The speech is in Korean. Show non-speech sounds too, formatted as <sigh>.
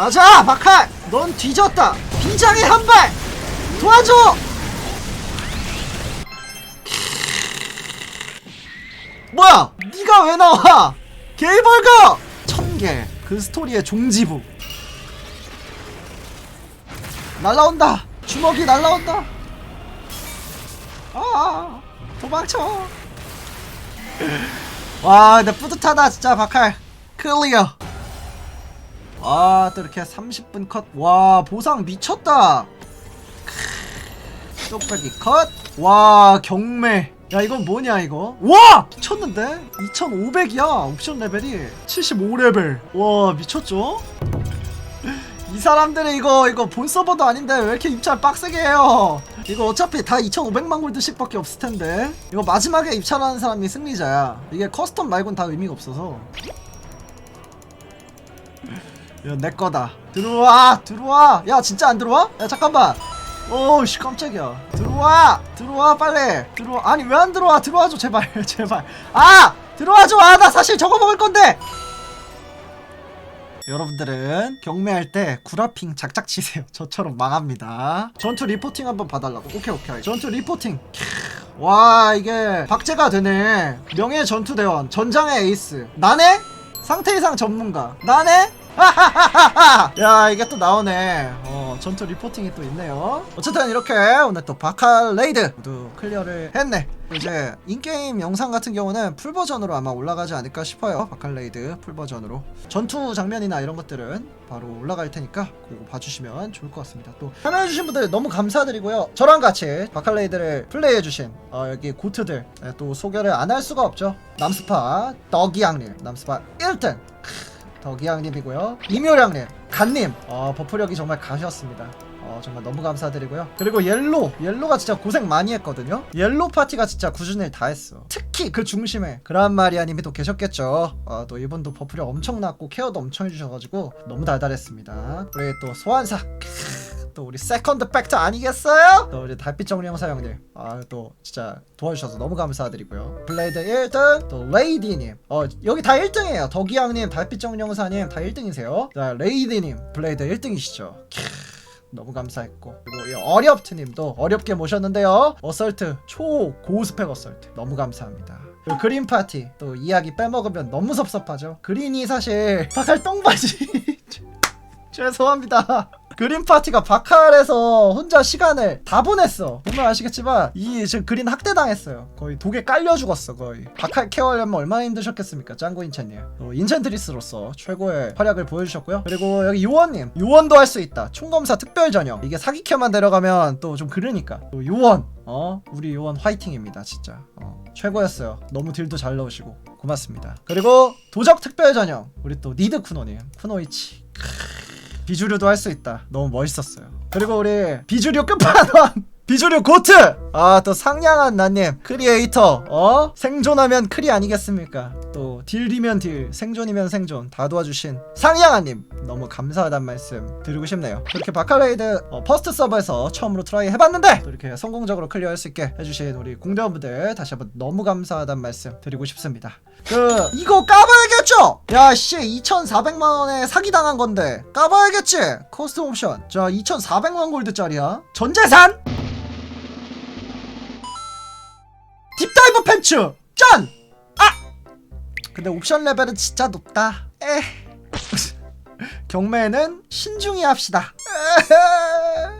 가자 박할! 넌 뒤졌다. 비장의 한발! 도와줘! 뭐야? 네가 왜 나와? 게이벌거! 천개 그 스토리의 종지부. 날라온다. 주먹이 날라온다. 아 도망쳐. <laughs> 와 근데 뿌듯하다 진짜 박할. 클리어 와, 또 이렇게 30분 컷. 와, 보상 미쳤다. 크, 뚝배기 컷. 와, 경매. 야, 이건 뭐냐, 이거? 와! 미쳤는데? 2500이야, 옵션 레벨이. 75레벨. 와, 미쳤죠? 이 사람들이 이거, 이거 본 서버도 아닌데 왜 이렇게 입찰 빡세게 해요? 이거 어차피 다 2500만 골드씩 밖에 없을 텐데. 이거 마지막에 입찰하는 사람이 승리자야. 이게 커스텀 말곤 다 의미가 없어서. 야, 내 거다. 들어와, 들어와. 야, 진짜 안 들어와? 야, 잠깐만. 오씨, 깜짝이야. 들어와, 들어와, 빨리. 들어와. 아니, 왜 안 들어와? 들어와줘, 제발, <laughs> 제발. 아! 들어와줘! 아, 나 사실 저거 먹을 건데! 여러분들은 경매할 때 구라핑 작작 치세요. <laughs> 저처럼 망합니다. 전투 리포팅 한번 봐달라고. 오케이, 오케이. 전투 리포팅. 캬, 와, 이게 박제가 되네. 명예 전투대원, 전장의 에이스. 나네? 상태 이상 전문가. 나네? <laughs> 야 이게 또 나오네. 어 전투 리포팅이 또 있네요. 어쨌든 이렇게 오늘 또 바칼 레이드 모두 클리어를 했네. 이제 인게임 영상 같은 경우는 풀버전으로 아마 올라가지 않을까 싶어요. 바칼 레이드 풀버전으로. 전투 장면이나 이런 것들은 바로 올라갈 테니까 그거 봐주시면 좋을 것 같습니다. 또 참여해주신 분들 너무 감사드리고요. 저랑 같이 바칼 레이드를 플레이해주신 어, 여기 고트들 네, 또 소개를 안 할 수가 없죠. 남스파 떡이양님 남스파 1등 덕이양님이고요. 이묘량님, 간님, 어, 버프력이 정말 가셨습니다. 어, 정말 너무 감사드리고요. 그리고 옐로, 옐로가 진짜 고생 많이 했거든요. 옐로 파티가 진짜 구준을 다 했어. 특히 그 중심에 그란 마리아님이 또 계셨겠죠. 어, 또 이분도 버프력 엄청 났고 케어도 엄청 해주셔가지고 너무 달달했습니다. 우리 또 소환사. 또 우리 세컨드 팩터 아니겠어요? 또 우리 달빛 정령사 형님 아 또 진짜 도와주셔서 너무 감사드리고요. 블레이드 1등 또 레이디님. 어 여기 다 1등이에요. 덕이양님 달빛 정령사님 다 1등이세요. 자 레이디님 블레이드 1등이시죠. 너무 감사했고. 그리고 이 어렵트님도 어렵게 모셨는데요. 어설트 초고스펙 어설트. 너무 감사합니다. 그리고 그린 파티 또 이야기 빼먹으면 너무 섭섭하죠. 그린이 사실 바칼 똥바지. <laughs> 죄송합니다. 그린 파티가 바칼에서 혼자 시간을 다 보냈어. 보면 아시겠지만 이 지금 그린 학대 당했어요. 거의 독에 깔려 죽었어 거의. 바칼 케어하려면 얼마나 힘드셨겠습니까, 짱구 인첸님. 또 인첸트리스로서 최고의 활약을 보여주셨고요. 그리고 여기 요원님, 요원도 할 수 있다. 총검사 특별 전형. 이게 사기캐만 데려가면 또 좀 그러니까. 또 요원, 어 우리 요원 화이팅입니다, 진짜. 어, 최고였어요. 너무 딜도 잘 넣으시고 고맙습니다. 그리고 도적 특별 전형 우리 또 니드 쿠노님, 쿠노이치. 비주류도 할 수 있다. 너무 멋있었어요. 그리고 우리 비주류 끝판왕 비주류 고트! 아, 또 상냥한 나님, 크리에이터, 어? 생존하면 크리 아니겠습니까? 또, 딜이면 딜, 생존이면 생존, 다 도와주신 상냥한님, 너무 감사하단 말씀 드리고 싶네요. 그렇게 바칼레이드 어, 퍼스트 서버에서 처음으로 트라이 해봤는데, 또 이렇게 성공적으로 클리어할 수 있게 해주신 우리 공대원분들 다시 한번 너무 감사하단 말씀 드리고 싶습니다. 그, 이거 까봐야겠죠? 야, 씨, 2,400만원에 사기당한 건데, 까봐야겠지? 커스텀 옵션. 자, 2,400만 골드짜리야. 전재산! 딥다이브 팬츠 짠! 아! 근데 옵션 레벨은 진짜 높다 에 <laughs> 경매는 신중히 합시다 에헤. <laughs>